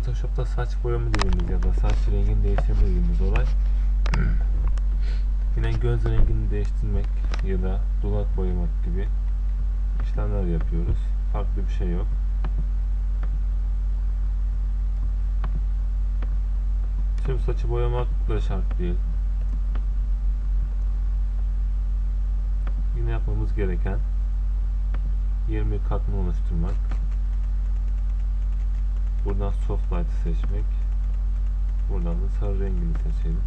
Photoshop'ta saç boyama dediğimiz ya da saç rengini değiştirme dediğimiz olay yine göz rengini değiştirmek ya da dudak boyamak gibi işlemler yapıyoruz. Farklı bir şey yok. Tüm saçı boyamak da şart değil. Yine yapmamız gereken 20 katman oluşturmak. Buradan soft light'ı seçmek. Buradan da sarı rengini seçelim.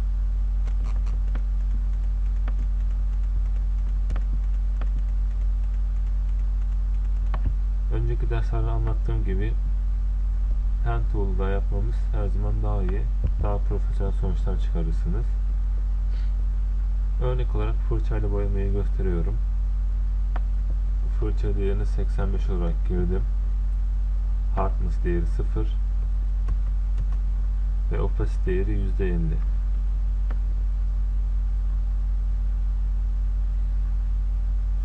Önceki derslerde anlattığım gibi Pen Tool'da yapmamız her zaman daha iyi. Daha profesyonel sonuçlar çıkarırsınız. Örnek olarak fırçayla boyamayı gösteriyorum. Fırça değerini 85 olarak girdim. Hardness değeri 0 ve opacity değeri %50.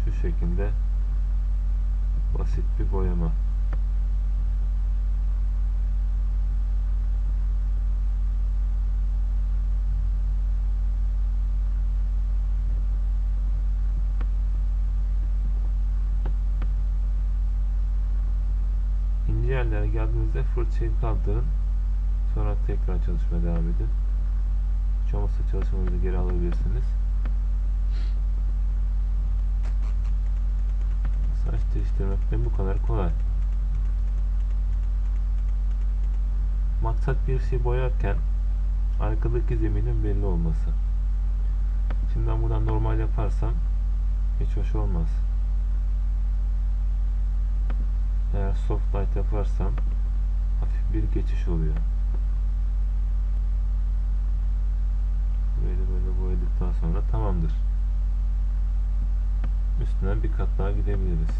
Şu şekilde basit bir boyama. Yerlere geldiğinizde fırçayı kaldırın. Sonra tekrar çalışmaya devam edin. Hiç çalışmanızı geri alabilirsiniz. Saç değiştirmek de bu kadar kolay. Maksat bir şey boyarken arkadaki zeminin belli olması. Şimdi ben buradan normal yaparsam hiç hoş olmaz. Eğer soft light yaparsam hafif bir geçiş oluyor. Böyle böyle boyadıktan sonra tamamdır. Üstüne bir kat daha gidebiliriz.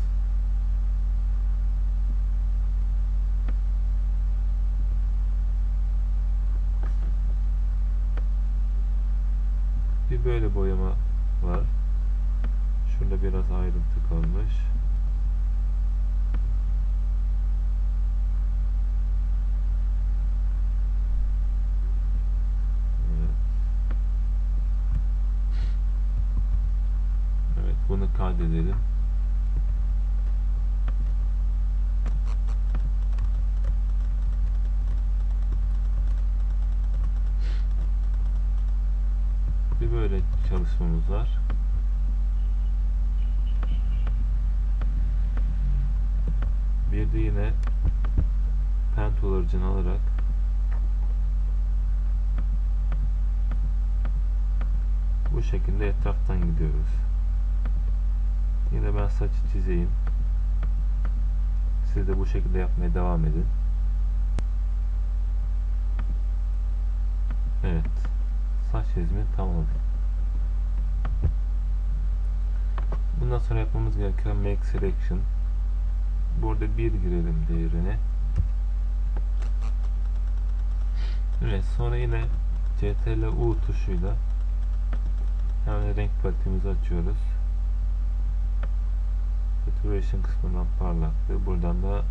Bir böyle boyama var. Şurada biraz ayrıntı kalmış. Evet. Evet, bunu kaydedelim. Bir böyle çalışmamız var. Bir de yine pen tool aracını alarak bu şekilde etraftan gidiyoruz. Yine ben saçı çizeyim. Siz de bu şekilde yapmaya devam edin. Evet. Saç çizimi tamamladık. Bundan sonra yapmamız gereken make selection. Burada bir girelim değerine. Evet sonra yine CTRL U tuşuyla hemen renk paletimizi açıyoruz. Saturation kısmından parlaklığı buradan da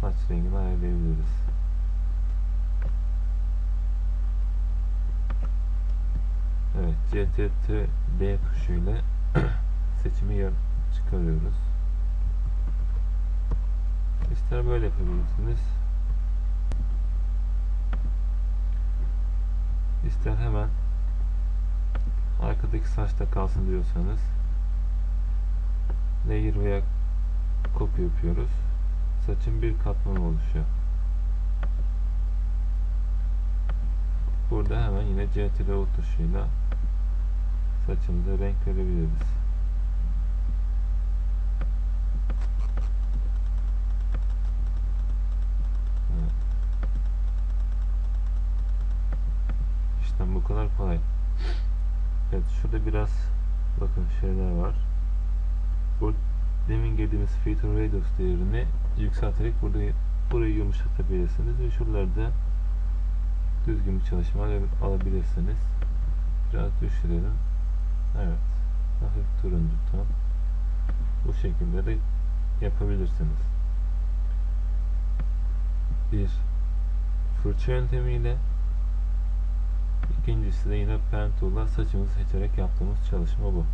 saç rengini ayarlayabiliriz. Evet CTRL B tuşuyla seçimi yer çıkarıyoruz. İster böyle yapabilirsiniz. İster hemen arkadaki saçta kalsın diyorsanız layer veya kopya yapıyoruz. Saçın bir katmanı oluşuyor. Burada hemen yine CTRL tuşuyla saçımıza renk verebiliriz. Evet. İşte bu kadar kolay. Evet şurada biraz bakın şeyler var. Bu demin girdiğimiz filter radius değerini yükselterek burada burayı yumuşatabilirsiniz ve şuralarda düzgün bir çalışma alabilirsiniz. Biraz düşürelim. Evet. Hafif turuncu ton. Bu şekilde de yapabilirsiniz. Bir fırça yöntemiyle ikincisi de yine pen tool'la saçımızı seçerek yaptığımız çalışma bu.